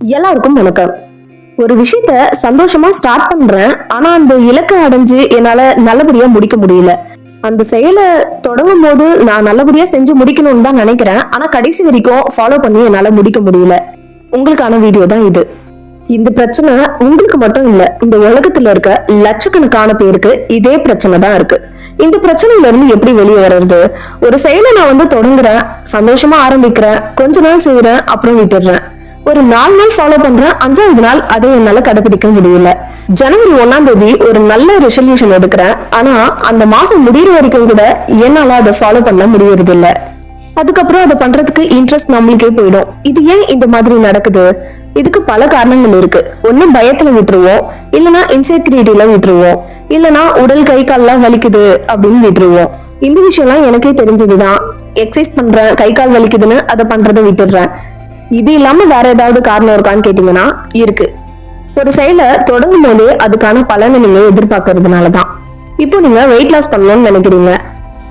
எல்லாருக்கும் வணக்கம். ஒரு விஷயத்த சந்தோஷமா ஸ்டார்ட் பண்றேன் ஆனா அந்த இலக்கை அடைஞ்சு என்னால நல்லபடியா முடிக்க முடியல. அந்த செயலை தொடங்கும் போது நான் நல்லபடியா செஞ்சு முடிக்கணும்னு தான் நினைக்கிறேன் ஆனா கடைசி வரைக்கும் ஃபாலோ பண்ணி என்னால முடிக்க முடியல. உங்களுக்கான வீடியோ தான் இது. இந்த பிரச்சனை உங்களுக்கு மட்டும் இல்ல இந்த உலகத்துல இருக்க லட்சக்கணக்கான பேருக்கு இதே பிரச்சனை தான் இருக்கு. இந்த பிரச்சனையில இருந்து எப்படி வெளியே வர்றது? ஒரு செயலை நான் வந்து தொடங்குறேன் சந்தோஷமா ஆரம்பிக்கிறேன் கொஞ்ச நாள் செய்யறேன் அப்புறம் விட்டுடுறேன். ஒரு நாலு நாள் ஃபாலோ பண்றேன் அஞ்சாவது நாள் அதை என்னால கடைபிடிக்க முடியல. ஜனவரி ஒன்னாம் தேதி ஒரு நல்ல ரெசல்யூஷன் எடுக்கிறேன். ஆனா அந்த மாசம் முடியிற வரைக்கும் கூட என்னால அதை ஃபாலோ பண்ண முடியறது இல்ல அதுக்கப்புறம் அதை பண்றதுக்கு இன்ட்ரெஸ்ட் நம்மளுக்கே போயிடும். இது ஏன் இந்த மாதிரி நடக்குது? இதுக்கு பல காரணங்கள் இருக்கு. ஒண்ணு பயத்துல விட்டுருவோம். இல்லனா இன்செக்யூரிட்டியில விட்டுருவோம். இல்லனா உடல் கை கால்லாம் வலிக்குது அப்படின்னு விட்டுருவோம். இந்த விஷயம்லாம் எனக்கே தெரிஞ்சதுதான். எக்ஸசைஸ் பண்றேன் கை கால் வலிக்குதுன்னு அதை பண்றதை விட்டுடுறேன். இது இல்லாம வேற ஏதாவது காரணம் இருக்கான்னு கேட்டீங்கன்னா இருக்கு. ஒரு செயலை தொடங்கும் போது அதுக்கான பலனை நீங்க எதிர்பார்க்கறதுனாலதான். இப்போ நீங்க வெயிட் லாஸ் பண்ணணும்னு நினைக்கிறீங்க.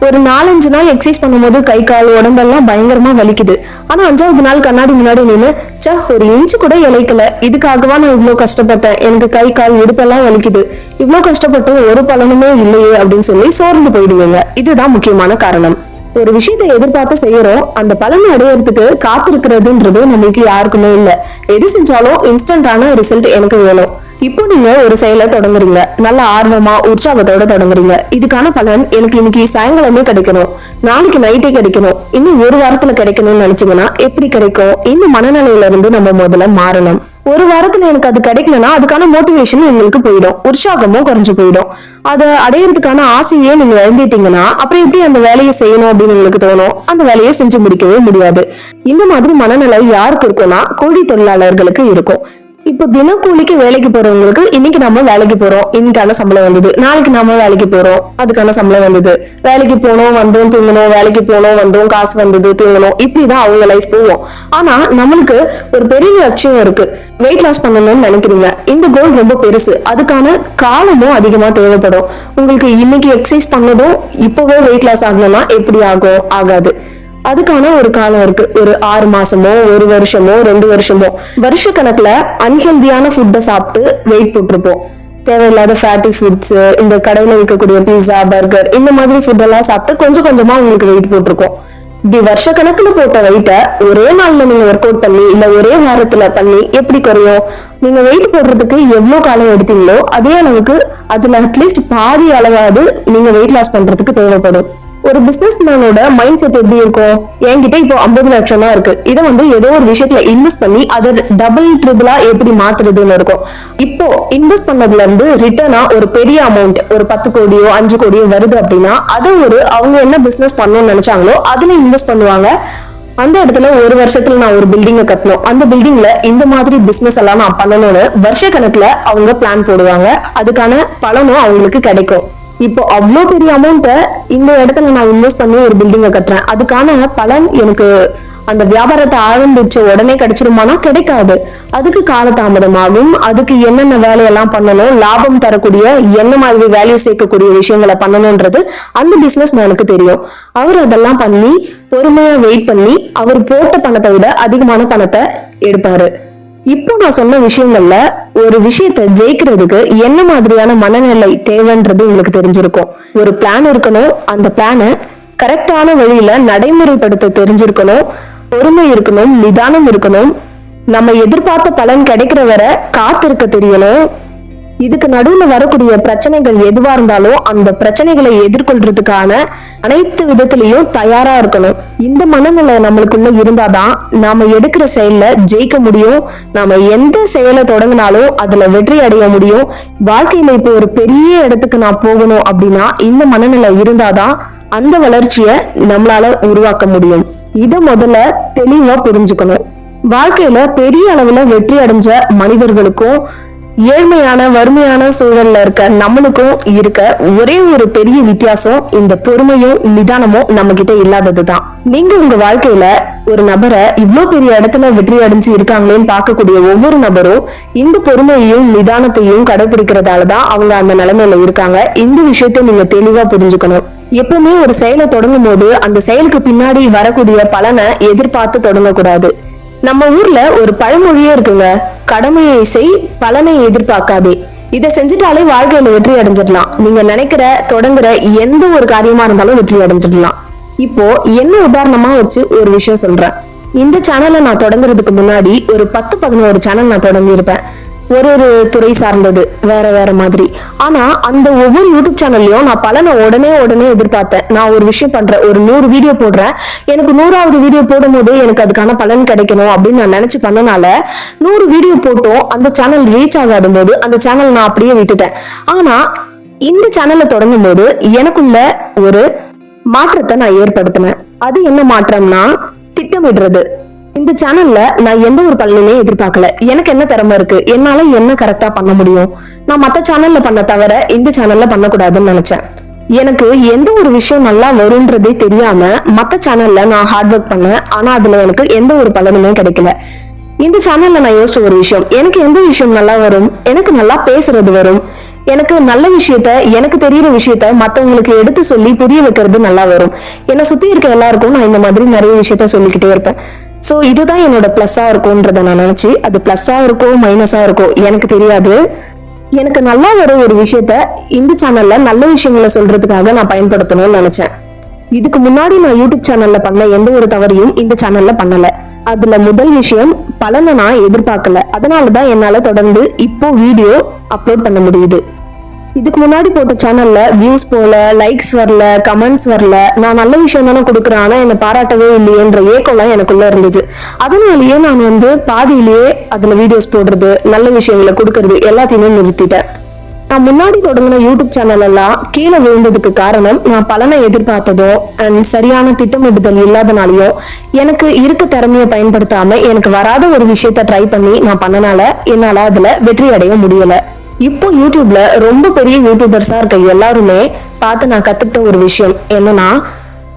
ஒரு நாலஞ்சு நாள் எக்ஸசைஸ் பண்ணும்போது கை கால் உடம்பெல்லாம் பயங்கரமா வலிக்குது. ஆனா அஞ்சாவது நாள் கண்ணாடி முன்னாடி நின்று ச ஒரு இன்ச்சு கூட இழைக்கல இதுக்காகவா நான் இவ்வளோ கஷ்டப்பட்டேன்? எனக்கு கை கால் இடுப்பெல்லாம் வலிக்குது. இவ்வளோ கஷ்டப்பட்டு ஒரு பலனுமே இல்லையே அப்படின்னு சொல்லி சோர்ந்து போயிடுவீங்க. இதுதான் முக்கியமான காரணம். ஒரு விஷயத்தை எதிர்பார்த்து செய்யறோம் அந்த பலனை அடையறதுக்கு காத்திருக்கிறதுன்றது நம்மளுக்கு யாருக்குமே இல்ல. எது செஞ்சாலும் இன்ஸ்டன்டான ரிசல்ட் எனக்கு வேணும். இப்போ நீங்க ஒரு செயலை தொடங்குறீங்க. நல்ல ஆர்வமா உற்சாகத்தோட தொடங்குறீங்க. இதுக்கான பலன் எனக்கு இன்னைக்கு சாயங்காலமே கிடைக்கணும். நாளைக்கு நைட்டே கிடைக்கணும். இன்னும் ஒரு வாரத்துல கிடைக்கணும்னு நினைச்சீங்கன்னா எப்படி கிடைக்கும்? இந்த மனநிலையில இருந்து நம்ம முதல்ல மாறணும். ஒரு வாரத்துல எனக்கு அது கிடைக்கலனா அதுக்கான மோட்டிவேஷன் உங்களுக்கு போயிடும். உற்சாகமும் குறைஞ்சு போயிடும். அதை அடையறதுக்கான ஆசையே நீங்க இழந்துட்டீங்கன்னா அப்புறம் எப்படி அந்த வேலையை செய்யணும் அப்படின்னு உங்களுக்கு தோணும்? அந்த வேலையை செஞ்சு முடிக்கவே முடியாது. இந்த மாதிரி மனநிலை யாருக்கு இருக்கும்னா கூலி தொழிலாளர்களுக்கு இருக்கும். இப்போ தினக்கூலிக்கு வேலைக்கு போறவங்களுக்கு இன்னைக்கு நம்ம வேலைக்கு போறோம். இன்னைக்கான சம்பளம் வந்தது. நாளைக்கு நம்ம வேலைக்கு போறோம். அதுக்கான சம்பளம் வந்தது. வேலைக்கு போனோம் வந்தோம் தூங்கணும் வேலைக்கு போனோம் வந்தோம் காசு வந்தது தூங்கணும் இப்படிதான் அவங்க லைஃப் போவோம். ஆனா நம்மளுக்கு ஒரு பெரிய லட்சியம் இருக்கு. வெயிட் லாஸ் பண்ணணும்னு நினைக்கிறீங்க. இந்த கோல் ரொம்ப பெருசு. அதுக்கான காலமும் அதிகமா தேவைப்படும். உங்களுக்கு இன்னைக்கு எக்ஸசைஸ் பண்ணதும் இப்பவே வெயிட் லாஸ் ஆகணும்னா எப்படி ஆகும்? ஆகாது. அதுக்கான ஒரு காலம் இருக்கு. ஒரு ஆறு மாசமோ ஒரு வருஷமோ ரெண்டு வருஷமோ. வருஷ கணக்குல அன்ஹெல்தியான ஃபுட்டை சாப்பிட்டு வெயிட் போட்டிருப்போம். தேவையில்லாத ஃபேட்டி ஃபுட்ஸ் இந்த கடையில விற்கக்கூடிய பீஸா பர்கர் இந்த மாதிரி ஃபுட் எல்லாம் சாப்பிட்டு கொஞ்சம் கொஞ்சமா உங்களுக்கு வெயிட் போட்டிருக்கோம். இப்படி வருஷ கணக்குல போட்ட வெயிட்டை ஒரே நாள்ல நீங்க ஒர்க் அவுட் பண்ணி இல்ல ஒரே வாரத்துல பண்ணி எப்படி குறையும்? நீங்க வெயிட் போடுறதுக்கு எவ்வளவு காலம் எடுத்தீங்களோ அதே அளவுக்கு அதுல அட்லீஸ்ட் பாதி அளவாவது நீங்க வெயிட் லாஸ் பண்றதுக்கு தேவைப்படும். ஒரு பிசினஸ் மேனோட மைண்ட் செட் எப்படி இருக்கும் என்கிட்ட இப்போ ஐம்பது லட்சம் தான் இருக்கு. இதை வந்து ஏதோ ஒரு விஷயத்துல இன்வெஸ்ட் பண்ணி அதை டபுள் ட்ரிபிளா எப்படி மாத்துறதுன்னு இருக்கும். இப்போ இன்வெஸ்ட் பண்ணதுல இருந்து ரிட்டர்னா ஒரு பெரிய அமௌண்ட் ஒரு பத்து கோடியோ அஞ்சு கோடியோ வருது அப்படின்னா அதை ஒரு அவங்க என்ன பிசினஸ் பண்ணணும்னு நினைச்சாங்களோ அதுல இன்வெஸ்ட் பண்ணுவாங்க. அந்த இடத்துல ஒரு வருஷத்துல நான் ஒரு பில்டிங்கை கட்டணும். அந்த பில்டிங்ல இந்த மாதிரி பிசினஸ் எல்லாம் நான் பண்ணணும்னு வருஷ கணக்குல அவங்க பிளான் போடுவாங்க. அதுக்கான பலனும் அவங்களுக்கு கிடைக்கும். இப்போ அவ்வளோ பெரிய அமௌண்ட்டை இந்த இடத்துல நான் இன்வெஸ்ட் பண்ணி ஒரு பில்டிங்கை கட்டுறேன். அதுக்கான பலன் எனக்கு அந்த வியாபாரத்தை ஆரம்பிச்ச உடனே கிடைச்சிருமானா? கிடைக்காது. அதுக்கு காலதாமதமாகும். அதுக்கு என்னென்ன வேலையெல்லாம் பண்ணணும்? லாபம் தரக்கூடிய என்ன மாதிரி வேல்யூ சேர்க்கக்கூடிய விஷயங்களை பண்ணணும்ன்றது அந்த பிசினஸ் மேனுக்கு தெரியும். அவர் அதெல்லாம் பண்ணி பொறுமையா வெயிட் பண்ணி அவர் போட்ட பணத்தை விட அதிகமான பணத்தை எடுப்பாரு. இப்போ நான் சொன்ன விஷயங்கள்ல ஒரு விஷயத்தை ஜெயிக்கிறதுக்கு என்ன மாதிரியான மனநிலை தேவைன்றது உங்களுக்கு தெரிஞ்சிருக்கும். ஒரு பிளான் இருக்கணும். அந்த பிளானை கரெக்டான வழியில நடைமுறைப்படுத்த தெரிஞ்சிருக்கணும். பொறுமை இருக்கணும். நிதானம் இருக்கணும். நம்ம எதிர்பார்த்த பலன் கிடைக்கிற வரை காத்திருக்க தெரியணும். இதுக்கு நடுவுல வரக்கூடிய பிரச்சனைகள் எதுவா இருந்தாலும் அந்த பிரச்சனைகளை எதிர்கொள்றதுக்கான அனைத்து விதத்திலையும் தயாரா இருக்கணும். இந்த மனநிலை நம்மளுக்குள்ள இருந்தாதான் நாம எடுக்கிற செயல்ல ஜெயிக்க முடியும். நாம எந்த செயலை தொடங்கினாலும் அதுல வெற்றி அடைய முடியும். வாழ்க்கையில இப்போ ஒரு பெரிய இடத்துக்கு நான் போகணும் அப்படின்னா இந்த மனநிலை இருந்தாதான் அந்த வளர்ச்சியை நம்மளால உருவாக்க முடியும். இத முதல்ல தெளிவா புரிஞ்சுக்கணும். வாழ்க்கையில பெரிய அளவுல வெற்றி அடைஞ்ச மனிதர்களுக்கும் ஏழ்மையான வறுமையான சூழல்ல இருக்க நம்மளுக்கும் இருக்க ஒரே ஒரு பெரிய வித்தியாசம் இந்த பொறுமையும் நிதானமும் நம்ம கிட்ட இல்லாததுதான். நீங்க உங்க வாழ்க்கையில ஒரு நபரை இவ்வளோ பெரிய இடத்துல வெற்றி அடைஞ்சு இருக்காங்களேன்னு பார்க்கக்கூடிய ஒவ்வொரு நபரும் இந்த பொறுமையையும் நிதானத்தையும் கடைபிடிக்கிறதால தான் அவங்க அந்த நிலைமையில இருக்காங்க. இந்த விஷயத்தை நீங்க தெளிவா புரிஞ்சுக்கணும். எப்பவுமே ஒரு செயலை தொடங்கும் போது அந்த செயலுக்கு பின்னாடி வரக்கூடிய பலனை எதிர்பார்த்து தொடங்கக்கூடாது. நம்ம ஊர்ல ஒரு பழமொழியே இருக்குங்க. கடமையை செய் பலனை எதிர்பார்க்காதே. இதை செஞ்சுட்டாலே வாழ்க்கையில வெற்றி அடைஞ்சிடலாம். நீங்க நினைக்கிற தொடங்குற எந்த ஒரு காரியமா இருந்தாலும் வெற்றி அடைஞ்சிடலாம். இப்போ என்ன உதாரணமா வச்சு ஒரு விஷயம் சொல்றேன். இந்த சேனலை நான் தொடங்குறதுக்கு முன்னாடி ஒரு பத்து பதினோரு சேனல் நான் தொடங்கி இருப்பேன் ஒரு ஒரு துறை சார்ந்தது வேற வேற மாதிரி. ஆனா அந்த ஒவ்வொரு யூடியூப் சேனல்லையும் நான் பலனை உடனே உடனே எதிர்பார்த்தேன். நான் ஒரு விஷயம் பண்றேன் ஒரு நூறு வீடியோ போடுறேன். எனக்கு நூறாவது வீடியோ போடும்போது எனக்கு அதுக்கான பலன் கிடைக்கணும் அப்படின்னு நான் நினைச்சு பண்ணனால நூறு வீடியோ போட்டும் அந்த சேனல் ரீச் ஆகாத போது அந்த சேனல் நான் அப்படியே விட்டுட்டேன். ஆனா இந்த சேனலை தொடங்கும் போது எனக்குள்ள ஒரு மாற்றத்தை நான் ஏற்படுத்தினேன். அது என்ன மாற்றம்னா திட்டமிடுறது. இந்த சேனல்ல நான் எந்த ஒரு பலனுமே எதிர்பார்க்கல. எனக்கு என்ன திறமை இருக்கு? என்னால என்ன கரெக்டா பண்ண முடியும்? நான் மத்த சேனல்ல பண்ண தவிர இந்த சேனல்ல பண்ணக்கூடாதுன்னு நினைச்சேன். எனக்கு எந்த ஒரு விஷயம் நல்லா வரும்ன்றதே தெரியாம மத்த சேனல்ல நான் ஹார்ட் ஒர்க் பண்ணேன். ஆனா அதுல எனக்கு எந்த ஒரு பலனுமே கிடைக்கல. இந்த சேனல்ல நான் யோசிச்ச ஒரு விஷயம் எனக்கு எந்த விஷயம் நல்லா வரும்? எனக்கு நல்லா பேசுறது வரும். எனக்கு நல்ல விஷயத்த எனக்கு தெரியற விஷயத்த மத்தவங்களுக்கு எடுத்து சொல்லி புரிய வைக்கிறது நல்லா வரும். என்னை சுத்தி இருக்க எல்லாருக்கும் நான் இந்த மாதிரி நிறைய விஷயத்த சொல்லிக்கிட்டே இருப்பேன். ஸோ இதுதான் என்னோட ப்ளஸ்ஸாக இருக்கும்ன்றத நான் நினச்சி அது ப்ளஸ்ஸாக இருக்கோ மைனஸாக இருக்கோ எனக்கு தெரியாது. எனக்கு நல்லா வர ஒரு விஷயத்த இந்த சேனல்ல நல்ல விஷயங்களை சொல்றதுக்காக நான் பயன்படுத்தணும்னு நினைச்சேன். இதுக்கு முன்னாடி நான் யூடியூப் சேனல்ல பண்ண எந்த ஒரு தவறையும் இந்த சேனல்ல பண்ணல. அதுல முதல் விஷயம் பலனை நான் எதிர்பார்க்கல. அதனாலதான் என்னால தொடர்ந்து இப்போ வீடியோ அப்லோட் பண்ண முடியுது. இதுக்கு முன்னாடி போட்ட சேனல்ல வியூஸ் போல லைக்ஸ் வரல கமெண்ட்ஸ் வரல. நான் நல்ல விஷயம் தானே கொடுக்குறேன் ஆனா என்னை பாராட்டவே இல்லையேன்ற ஏக்கம்லாம் எனக்குள்ள இருந்தது. அதனாலயே நான் வந்து பாதியிலேயே அதுல வீடியோஸ் போடுறது நல்ல விஷயங்களை கொடுக்கறது எல்லாத்தையுமே நிறுத்திட்டேன். நான் முன்னாடி தொடங்கின யூடியூப் சேனல் எல்லாம் கீழே விழுந்ததுக்கு காரணம் நான் பலனை எதிர்பார்த்ததோ அண்ட் சரியான திட்டமிடுதல் இல்லாதனாலையோ எனக்கு இருக்க திறமையை பயன்படுத்தாம எனக்கு வராத ஒரு விஷயத்த ட்ரை பண்ணி நான் பண்ணனால என்னால அதுல வெற்றி அடைய முடியலை. இப்போ யூடியூப்ல ரொம்ப பெரிய யூடியூபர்ஸா இருக்க எல்லாருமே பார்த்து நான் கத்துக்கிட்ட ஒரு விஷயம் என்னன்னா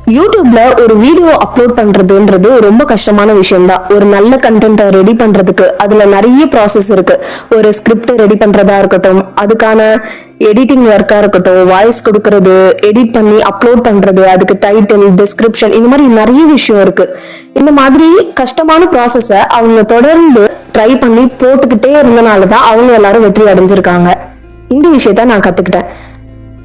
யூடியூப்ல ஒரு வீடியோ அப்லோட் பண்றதுன்றது ரொம்ப கஷ்டமான விஷயம் தான் ஒரு நல்ல கண்டென்ட்டை ரெடி பண்றதுக்கு அதுல நிறைய ப்ராசஸ் இருக்கு. ஒரு ஸ்கிரிப்ட் ரெடி பண்றதா இருக்கட்டும் அதுக்கான எடிட்டிங் ஒர்க்கா இருக்கட்டும் வாய்ஸ் கொடுக்கறது எடிட் பண்ணி அப்லோட் பண்றது அதுக்கு டைட்டில் டிஸ்கிரிப்ஷன் இந்த மாதிரி நிறைய விஷயம் இருக்கு. இந்த மாதிரி கஷ்டமான ப்ராசஸ அவங்க தொடர்ந்து ட்ரை பண்ணி போட்டுக்கிட்டே இருந்தனால தான் அவங்க எல்லாரும் வெற்றி அடைஞ்சிருக்காங்க. இந்த விஷயத்த நான் கத்துக்கிட்டேன்.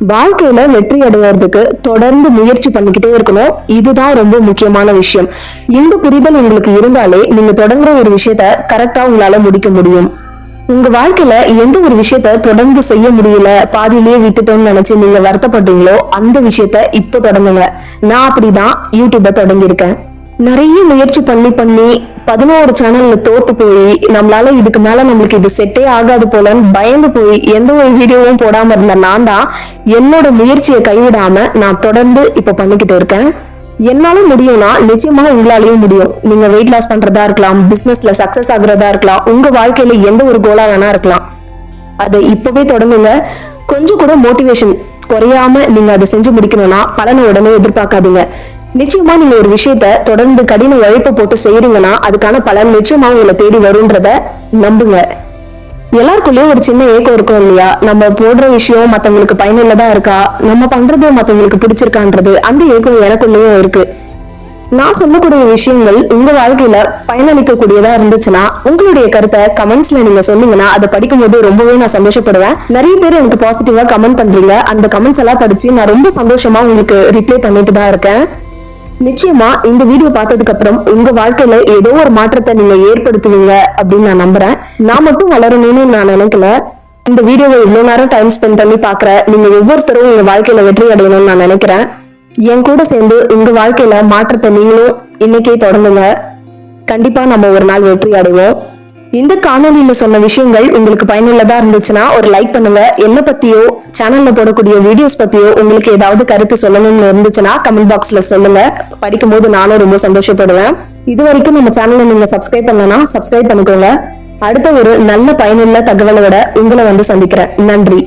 வாழ்க்கையில வெற்றி அடைவதற்கு தொடர்ந்து முயற்சி பண்ணிக்கிட்டே இருக்கணும். இதுதான் ரொம்ப முக்கியமான விஷயம். இந்த புரிதல் உங்களுக்கு இருந்தாலே நீங்க தொடங்குற ஒரு விஷயத்த கரெக்டா உங்களால முடிக்க முடியும். உங்க வாழ்க்கையில எந்த ஒரு விஷயத்த தொடர்ந்து செய்ய முடியல பாதியிலேயே விட்டுட்டோம்னு நினைச்சு நீங்க வருத்தப்பட்டீங்களோ அந்த விஷயத்த இப்ப தொடங்குங்க. நான் அப்படிதான் யூடியூப தொடங்கியிருக்கேன். நிறைய முயற்சி பண்ணி பண்ணி பதினோரு சேனல்ல தோத்து போய் நம்மளால இதுக்கு மேல நம்மளுக்கு இது செட்டே ஆகாது போலன்னு பயந்து போய் எந்த ஒரு வீடியோவும் போடாம இருந்த நான் தான் என்னோட முயற்சியை கைவிடாம நான் தொடர்ந்து இப்ப பண்ணிக்கிட்டு இருக்கேன். என்னால முடியும்னா நிச்சயமா உங்களாலையும் முடியும். நீங்க வெயிட் லாஸ் பண்றதா இருக்கலாம் பிசினஸ்ல சக்சஸ் ஆகுறதா இருக்கலாம் உங்க வாழ்க்கையில எந்த ஒரு கோலா வேணா இருக்கலாம். அதை இப்பவே தொடங்குங்க. கொஞ்சம் கூட மோட்டிவேஷன் குறையாம நீங்க அதை செஞ்சு முடிக்கணும்னா பலனை உடனே எதிர்பார்க்காதீங்க. நிச்சயமா நீங்க ஒரு விஷயத்த தொடர்ந்து கடின உழைப்பு போட்டு செய்யறீங்கன்னா அதுக்கான பலன் நிச்சயமா உங்களை தேடி வரும்ன்றத நம்புங்க. எல்லாருக்குள்ளயும் ஒரு சின்ன ஏக்கம் இருக்கும் இல்லையா? நம்ம போடுற விஷயம் மத்தவங்களுக்கு பயனுள்ளதா இருக்கா? நம்ம பண்றது மத்தவங்களுக்கு பிடிச்சிருக்கான்றது அந்த ஏக்கம் எனக்குள்ளேயும் இருக்கு. நான் சொல்லக்கூடிய விஷயங்கள் உங்க வாழ்க்கையில பயனளிக்கக்கூடியதா இருந்துச்சுன்னா உங்களுடைய கருத்தை கமெண்ட்ஸ்ல நீங்க சொன்னீங்கன்னா அதை படிக்கும்போது ரொம்பவே நான் சந்தோஷப்படுவேன். நிறைய பேர் எனக்கு பாசிட்டிவா கமெண்ட் பண்றீங்க. அந்த கமெண்ட்ஸ் எல்லாம் படிச்சு நான் ரொம்ப சந்தோஷமா உங்களுக்கு ரிப்ளை பண்ணிட்டு தான் இருக்கேன். நிச்சயமா இந்த வீடியோ பார்த்ததுக்கு அப்புறம் உங்க வாழ்க்கையில ஏதோ ஒரு மாற்றத்தை நீங்க ஏற்படுத்துவீங்க அப்படின்னு நான் நம்புறேன். நான் மட்டும் வளரணும்னு நான் நினைக்கல. இந்த வீடியோவை இவ்வளவு நேரம் டைம் ஸ்பெண்ட் பண்ணி பாக்குற நீங்க ஒவ்வொருத்தரும் உங்க வாழ்க்கையில வெற்றி அடையணும்னு நான் நினைக்கிறேன். என் கூட சேர்ந்து உங்க வாழ்க்கையில மாற்றத்தை நீங்களும் இன்னைக்கே தொடங்குங்க. கண்டிப்பா நம்ம ஒரு நாள் வெற்றி அடைவோம். இந்த காணொலியில சொன்ன விஷயங்கள் உங்களுக்கு பயனுள்ளதா இருந்துச்சுன்னா ஒரு லைக் பண்ணுங்க. என்ன பத்தியோ சேனல்ல போடக்கூடிய வீடியோஸ் பத்தியோ உங்களுக்கு ஏதாவது கருத்து சொல்லணும்னு இருந்துச்சுன்னா கமெண்ட் பாக்ஸ்ல சொல்லுங்க. படிக்கும் போது நானும் ரொம்ப சந்தோஷப்படுவேன். இது வரைக்கும் நம்ம சேனலை நீங்க சப்ஸ்கிரைப் பண்ணலன்னா சப்ஸ்கிரைப் பண்ணிக்கோங்க. அடுத்த ஒரு நல்ல பயனுள்ள தகவலோட உங்களை வந்து சந்திக்கிறேன். நன்றி.